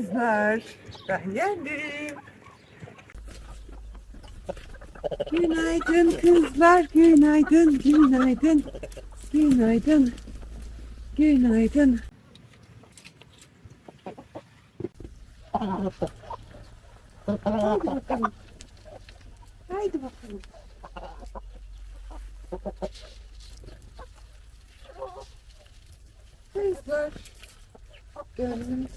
kızlar. Ben geldim. Günaydın kızlar, günaydın, günaydın, günaydın, günaydın. Haydi bakalım. Haydi bakalım. Kızlar. Gönlüm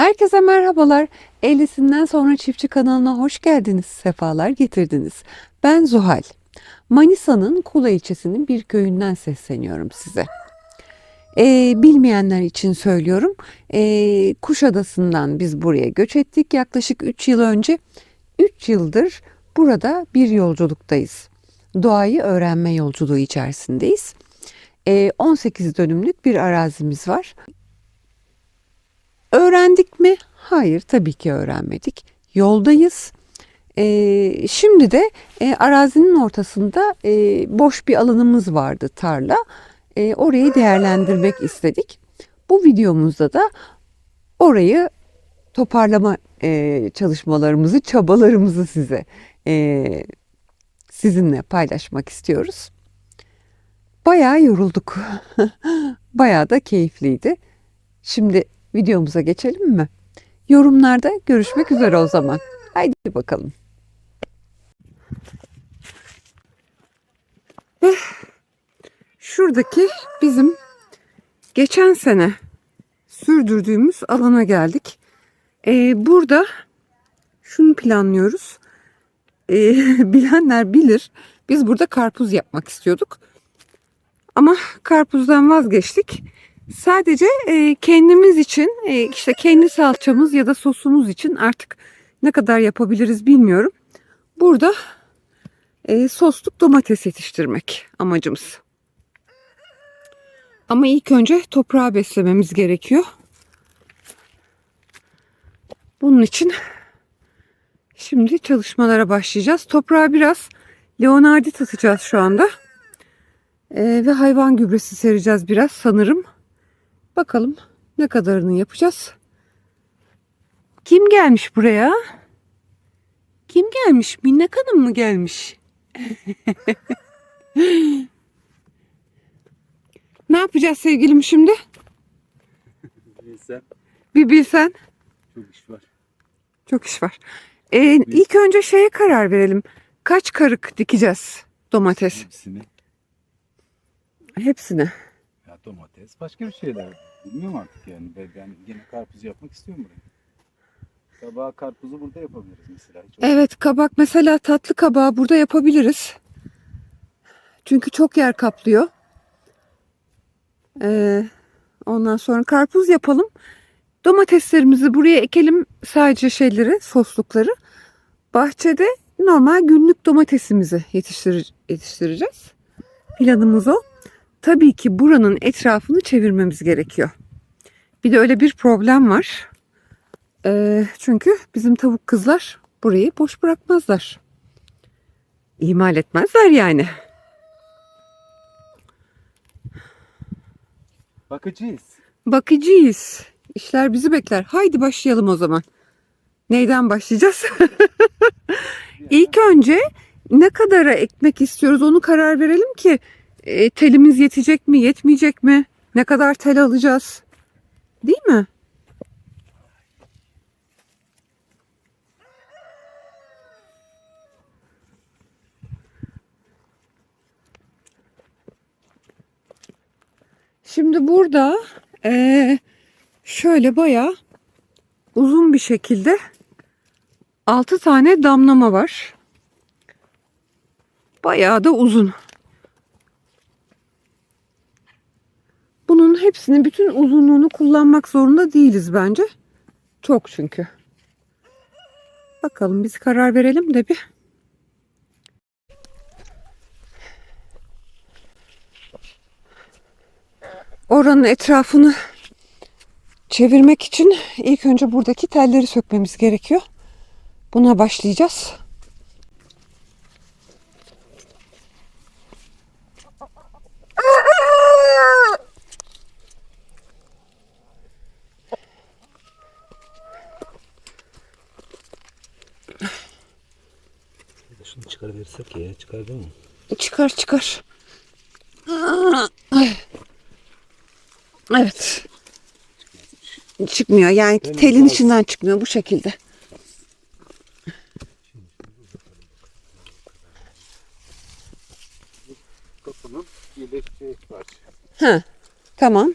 Herkese merhabalar. Eylesinden sonra çiftçi kanalına hoş geldiniz. Sefalar getirdiniz. Ben Zuhal. Manisa'nın Kula ilçesinin bir köyünden sesleniyorum size. Ee, bilmeyenler için söylüyorum. Ee, Kuşadası'ndan biz buraya göç ettik. Yaklaşık 3 yıl önce 3 yıldır burada bir yolculuktayız. Doğayı öğrenme yolculuğu içerisindeyiz. Ee, 18 dönümlük bir arazimiz var. Öğrendik mi? Hayır, tabii ki öğrenmedik. Yoldayız. Ee, şimdi de e, arazinin ortasında e, boş bir alanımız vardı tarla. E, orayı değerlendirmek istedik. Bu videomuzda da orayı toparlama e, çalışmalarımızı, çabalarımızı size e, sizinle paylaşmak istiyoruz. Bayağı yorulduk. Bayağı da keyifliydi. Şimdi videomuza geçelim mi? Yorumlarda görüşmek üzere o zaman. Haydi bakalım. Eh, Şuradaki bizim geçen sene sürdürdüğümüz alana geldik. Ee, burada şunu planlıyoruz. Ee, bilenler bilir. Biz burada karpuz yapmak istiyorduk. Ama karpuzdan vazgeçtik. Sadece e, kendimiz için e, işte kendi salçamız ya da sosumuz için artık ne kadar yapabiliriz bilmiyorum. Burada e, sosluk domates yetiştirmek amacımız. Ama ilk önce toprağı beslememiz gerekiyor. Bunun için şimdi çalışmalara başlayacağız. Toprağa biraz leonardit atacağız şu anda. E, ve hayvan gübresi sereceğiz biraz sanırım. Bakalım ne kadarını yapacağız. Kim gelmiş buraya? Kim gelmiş? Minnak Hanım mı gelmiş? ne yapacağız sevgilim şimdi? Bilsem Bir bilsen. çok iş var. Çok iş var. Ee, ilk önce şeye karar verelim. Kaç karık dikeceğiz domates? Hepsini. Hepsini. Domates başka bir şeyler. Bilmiyorum artık yani. Ben, yine karpuz yapmak istiyorum buraya. Sabah karpuzu burada yapabiliriz mesela. Hiç Evet kabak mesela tatlı kabağı burada yapabiliriz. Çünkü çok yer kaplıyor. Ee, ondan sonra karpuz yapalım. Domateslerimizi buraya ekelim sadece şeyleri, soslukları. Bahçede normal günlük domatesimizi yetiştirir, yetiştireceğiz. Planımız o. Tabii ki buranın etrafını çevirmemiz gerekiyor. Bir de öyle bir problem var. Ee, çünkü bizim tavuk kızlar burayı boş bırakmazlar. İhmal etmezler yani. Bakacağız. Bakıcıyız. İşler bizi bekler. Haydi başlayalım o zaman. Neyden başlayacağız? İlk önce ne kadara ekmek istiyoruz onu karar verelim ki e, telimiz yetecek mi, yetmeyecek mi? Ne kadar tel alacağız? Değil mi? Şimdi burada eee, şöyle bayağı uzun bir şekilde 6 tane damlama var. Bayağı da uzun. Bunun hepsini bütün uzunluğunu kullanmak zorunda değiliz bence. Çok çünkü. Bakalım biz karar verelim de bir. Oranın etrafını çevirmek için ilk önce buradaki telleri sökmemiz gerekiyor. Buna başlayacağız. Şunu çıkarıversek ya çıkardın mı? Çıkar çıkar. Evet. Çıkmıyor yani telin içinden çıkmıyor bu şekilde. Kapının. Ha, tamam.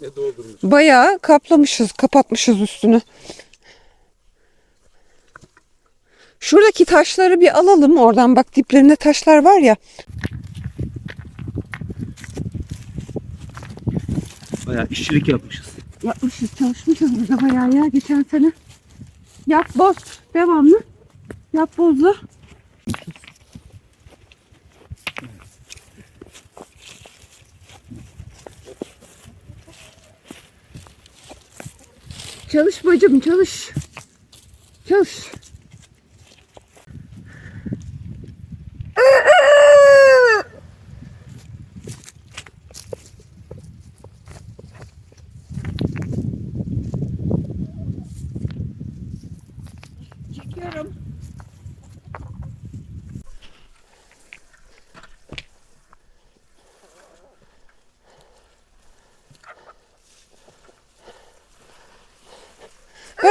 Ne doldurmuş? Bayağı kaplamışız, kapatmışız üstünü. Şuradaki taşları bir alalım. Oradan bak diplerinde taşlar var ya. Bayağı işçilik yapmışız. Yapmışız, çalışmışız burada bayağı ya geçen sene. Yap boz, devamlı. Yap bozlu. Çalış bacım, çalış. Çalış.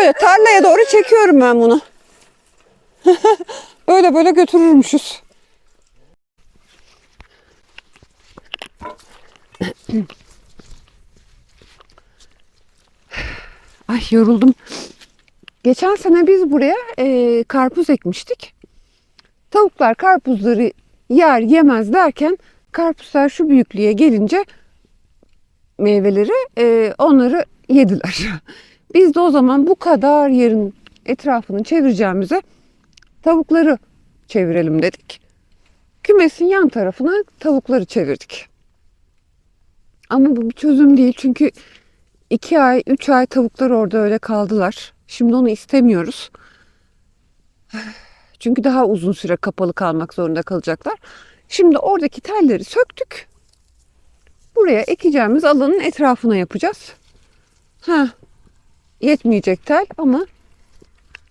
Böyle tarlaya doğru çekiyorum ben bunu. böyle böyle götürürmüşüz. Ay yoruldum. Geçen sene biz buraya e, karpuz ekmiştik. Tavuklar karpuzları yer yemez derken karpuzlar şu büyüklüğe gelince meyveleri e, onları yediler. Biz de o zaman bu kadar yerin etrafını çevireceğimize tavukları çevirelim dedik. Kümesin yan tarafına tavukları çevirdik. Ama bu bir çözüm değil çünkü iki ay, üç ay tavuklar orada öyle kaldılar. Şimdi onu istemiyoruz. Çünkü daha uzun süre kapalı kalmak zorunda kalacaklar. Şimdi oradaki telleri söktük. Buraya ekeceğimiz alanın etrafına yapacağız. Ha, yetmeyecek tel ama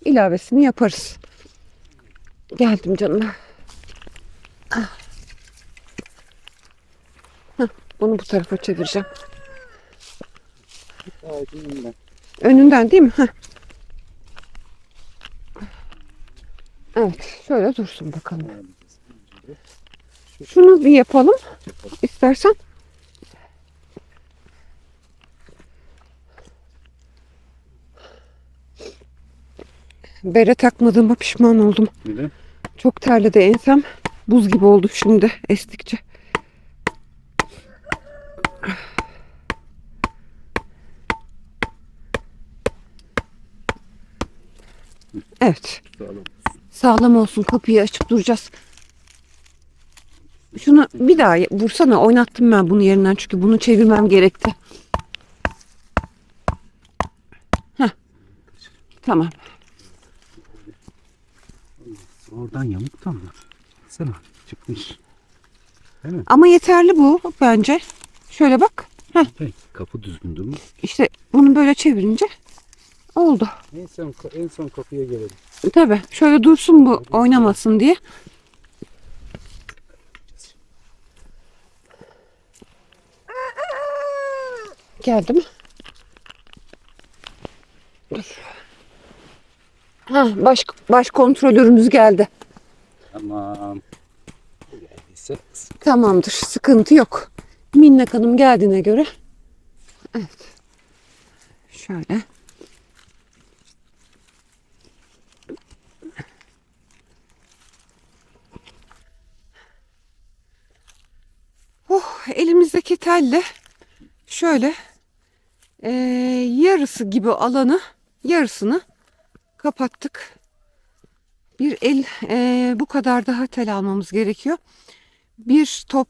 ilavesini yaparız. Geldim canım. Ah. Bunu bu tarafa çevireceğim. Ağacın Önünden değil mi? Heh. Evet, şöyle dursun bakalım. Şunu bir yapalım. İstersen. Bere takmadığıma pişman oldum. Neden? Çok terledi ensem. Buz gibi oldu şimdi estikçe. Evet. Sağlam. Sağlam olsun kapıyı açıp duracağız. Şunu bir daha vursana oynattım ben bunu yerinden çünkü bunu çevirmem gerekti. Heh. Tamam. Oradan yamuk tam mı? Sana çıkmış. Ama yeterli bu bence. Şöyle bak. Hey, kapı düzgün durmuş. İşte bunu böyle çevirince oldu. En son, en son kapıya gelelim. Tabii. Şöyle dursun bu oynamasın diye. Geldi mi? Dur. Ha, baş, baş kontrolörümüz geldi. Tamam. Geldiyse Tamamdır. Sıkıntı yok. Minnak Hanım geldiğine göre. Evet. Şöyle. Oh, elimizdeki telle şöyle e, yarısı gibi alanı yarısını kapattık. Bir el e, bu kadar daha tel almamız gerekiyor. Bir top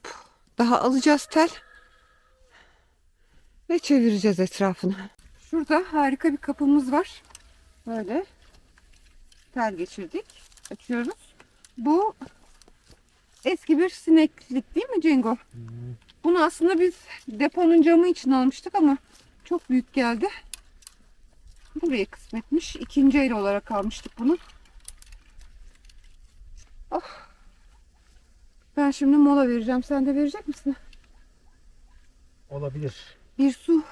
daha alacağız tel ve çevireceğiz etrafını. Şurada harika bir kapımız var. Böyle tel geçirdik. Açıyoruz. Bu eski bir sineklik değil mi Cengo? Bunu aslında biz deponun camı için almıştık ama çok büyük geldi. Buraya kısmetmiş. İkinci el olarak almıştık bunu. Oh. Ben şimdi mola vereceğim. Sen de verecek misin? Olabilir. Bir su,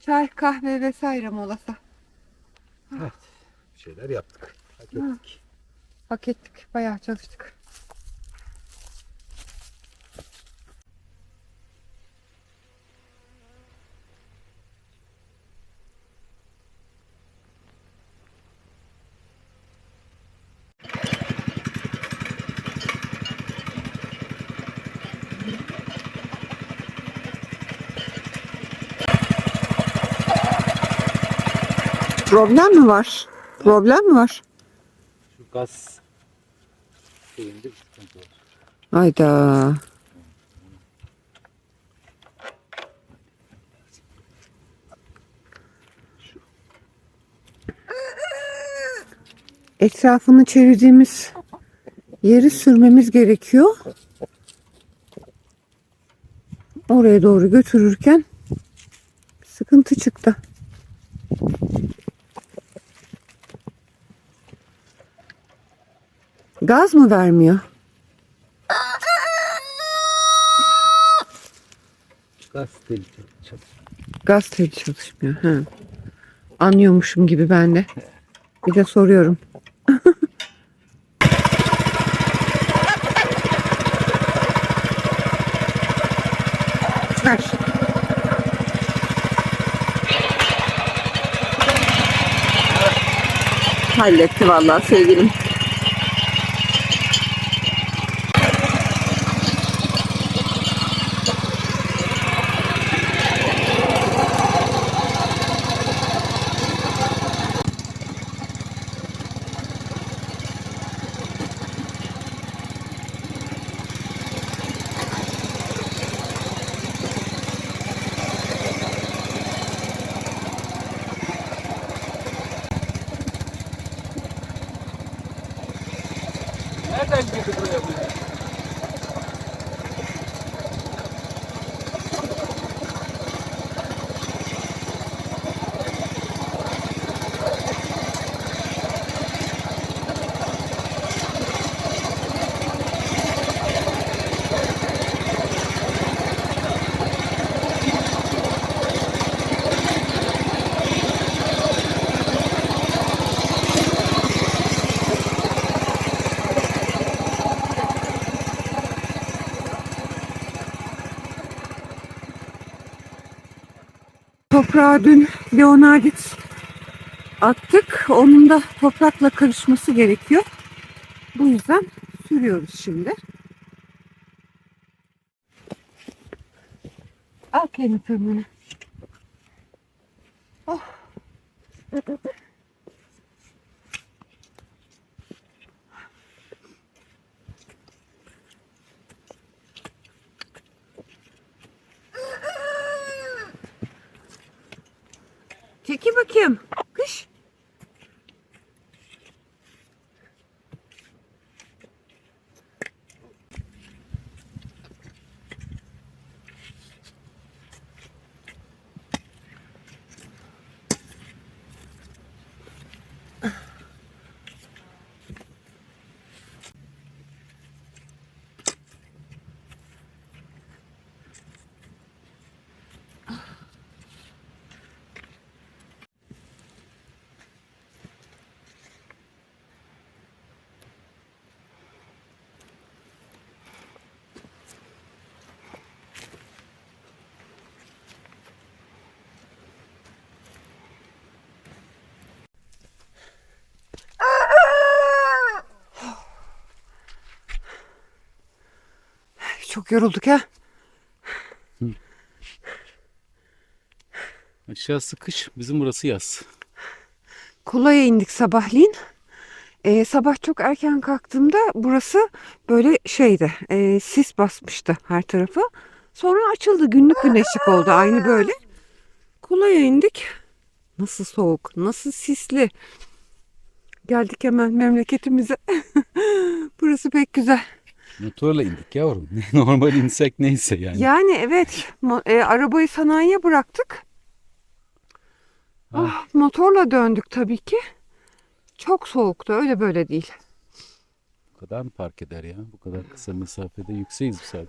çay, kahve vesaire molası. Evet. Bir şeyler yaptık. Hak ettik. Hak ettik. Bayağı çalıştık. Problem mi var? Problem mi var? Şu gaz şeyinde bir sıkıntı var. Hayda. Etrafını çevirdiğimiz yeri sürmemiz gerekiyor. Oraya doğru götürürken sıkıntı çıktı. Gaz mı vermiyor? Gaz teli çalışıyor. Gaz teli çalışmıyor. Ha. Anlıyormuşum gibi ben de. Bir de soruyorum. Ver. Halletti vallahi sevgilim. Toprağa dün Leonardit attık. Onun da toprakla karışması gerekiyor. Bu yüzden sürüyoruz şimdi. Al kendi tırmını. Oh. Çeki bakayım. Kış. Çok yorulduk ha. Aşağısı kış, bizim burası yaz. Kula'ya indik sabahleyin. Ee, sabah çok erken kalktığımda burası böyle şeydi, e, sis basmıştı her tarafı. Sonra açıldı, günlük güneşlik oldu aynı böyle. Kula'ya indik. Nasıl soğuk, nasıl sisli. Geldik hemen memleketimize. burası pek güzel. Motorla indik yavrum. Normal insek neyse yani. Yani evet, e, arabayı sanayiye bıraktık. Ah, motorla döndük tabii ki. Çok soğuktu, öyle böyle değil. Bu kadar mı park eder ya? Bu kadar kısa mesafede yükseğiz bu saat.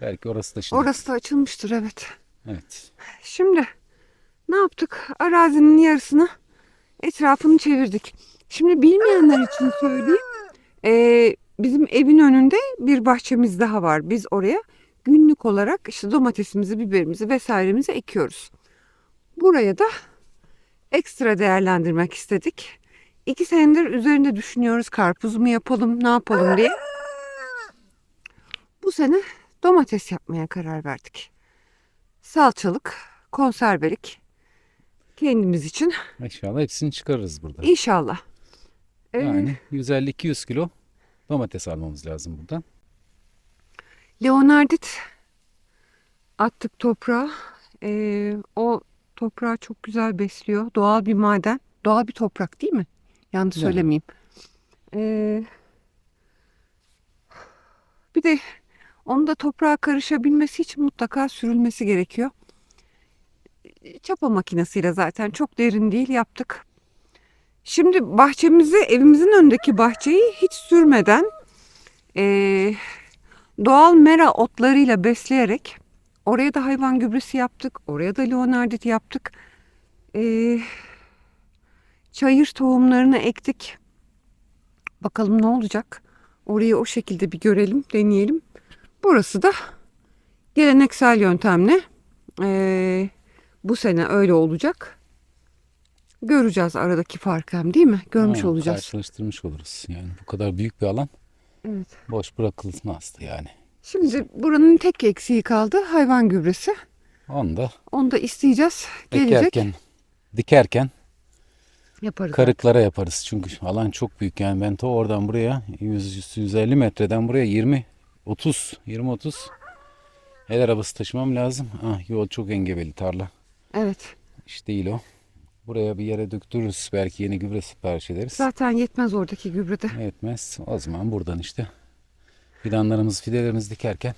Belki orası da şimdi. Orası da açılmıştır evet. Evet. Şimdi ne yaptık? Arazinin yarısını etrafını çevirdik. Şimdi bilmeyenler için söyleyeyim. Ee, bizim evin önünde bir bahçemiz daha var. Biz oraya günlük olarak işte domatesimizi, biberimizi vesairemizi ekiyoruz. Buraya da ekstra değerlendirmek istedik. İki senedir üzerinde düşünüyoruz karpuz mu yapalım, ne yapalım diye. Bu sene domates yapmaya karar verdik salçalık, konservelik kendimiz için İnşallah hepsini çıkarırız burada. inşallah. Ee, Yani 150-200 kilo domates almamız lazım buradan. Leonardit attık toprağa. Ee, o toprağı çok güzel besliyor. Doğal bir maden. Doğal bir toprak değil mi? Yanlış Yani. söylemeyeyim. Ee, bir de onun da toprağa karışabilmesi için mutlaka sürülmesi gerekiyor. Çapa makinesiyle zaten çok derin değil yaptık. Şimdi bahçemizi, evimizin önündeki bahçeyi hiç sürmeden ee, doğal mera otlarıyla besleyerek oraya da hayvan gübresi yaptık. Oraya da leonardit yaptık. Ee, çayır tohumlarını ektik. Bakalım ne olacak. Orayı o şekilde bir görelim, deneyelim. Burası da geleneksel yöntemle ee, bu sene öyle olacak. Göreceğiz aradaki farkı hem değil mi? Görmüş Aynen, olacağız. Karşılaştırmış oluruz. Yani bu kadar büyük bir alan Evet. boş bırakılmazdı yani. Şimdi buranın tek eksiği kaldı hayvan gübresi. Onu da Onu da isteyeceğiz. Gelecek ekerken, dikerken yaparız. karıklara yaparız. Çünkü alan çok büyük. Yani ben ta oradan buraya 100-150 metreden buraya 20 30 20 30 el arabası taşımam lazım. Ah yol çok engebeli tarla. Evet. İş değil o. Buraya bir yere döktürürüz. Belki yeni gübre sipariş ederiz. Zaten yetmez oradaki gübrede. Yetmez. O zaman buradan işte fidanlarımız, fidelerimizi dikerken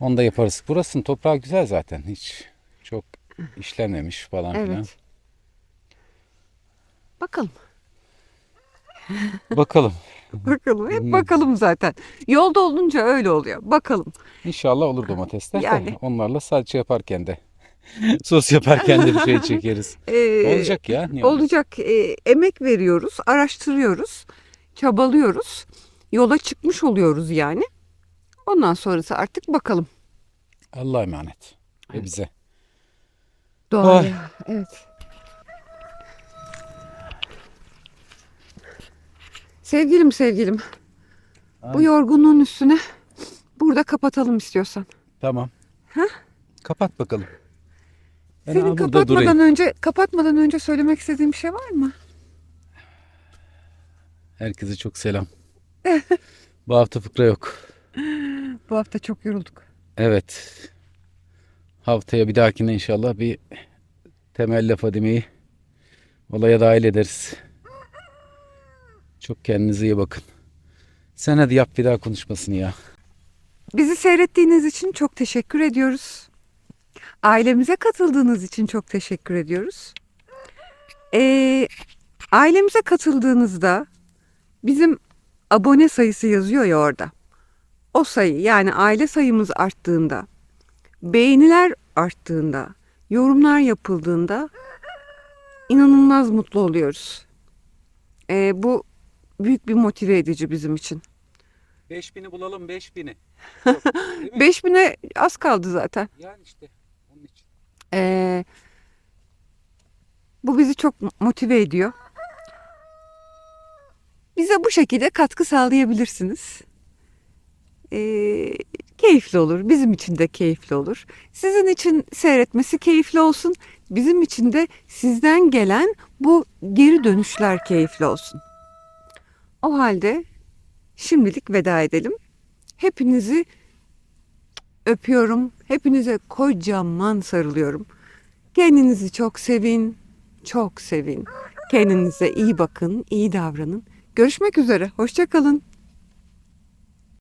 onu da yaparız. Burasının toprağı güzel zaten. Hiç çok işlenmemiş falan filan. Evet. Bakalım. Bakalım. Bakalım. Hep Hmm. bakalım zaten. Yolda olunca öyle oluyor. Bakalım. İnşallah olur domatesler. de Yani. Onlarla salça yaparken de sos yaparken de bir şey çekeriz. Ee, Olacak ya. Niye? Olacak. Ee, emek veriyoruz. Araştırıyoruz. Çabalıyoruz. Yola çıkmış oluyoruz yani. Ondan sonrası artık bakalım. Allah'a emanet. Ve bize. Doğaya. Evet. Sevgilim sevgilim. Bu Aynen. yorgunluğun üstüne burada kapatalım istiyorsan. Tamam. Kapat bakalım. Ben Senin kapatmadan durayım. önce kapatmadan önce söylemek istediğin bir şey var mı? Herkese çok selam. Bu hafta fıkra yok. Bu hafta çok yorulduk. Evet. Haftaya bir dahakine inşallah bir temel Fadime'yi olaya dahil ederiz. Çok kendinize iyi bakın. Sen hadi yap bir daha konuşmasını ya. Bizi seyrettiğiniz için çok teşekkür ediyoruz. Ailemize katıldığınız için çok teşekkür ediyoruz. Ee, ailemize katıldığınızda bizim abone sayısı yazıyor ya orada. O sayı yani aile sayımız arttığında, beğeniler arttığında, yorumlar yapıldığında inanılmaz mutlu oluyoruz. Ee, bu büyük bir motive edici bizim için. 5000'i bulalım 5000'i. 5000'e az kaldı zaten. Yani işte. Ee, bu bizi çok motive ediyor. Bize bu şekilde katkı sağlayabilirsiniz. Ee, keyifli olur. Bizim için de keyifli olur. Sizin için seyretmesi keyifli olsun. Bizim için de sizden gelen bu geri dönüşler keyifli olsun. O halde şimdilik veda edelim. Hepinizi öpüyorum. Hepinize kocaman sarılıyorum. Kendinizi çok sevin. Çok sevin. Kendinize iyi bakın, iyi davranın. Görüşmek üzere. Hoşça kalın.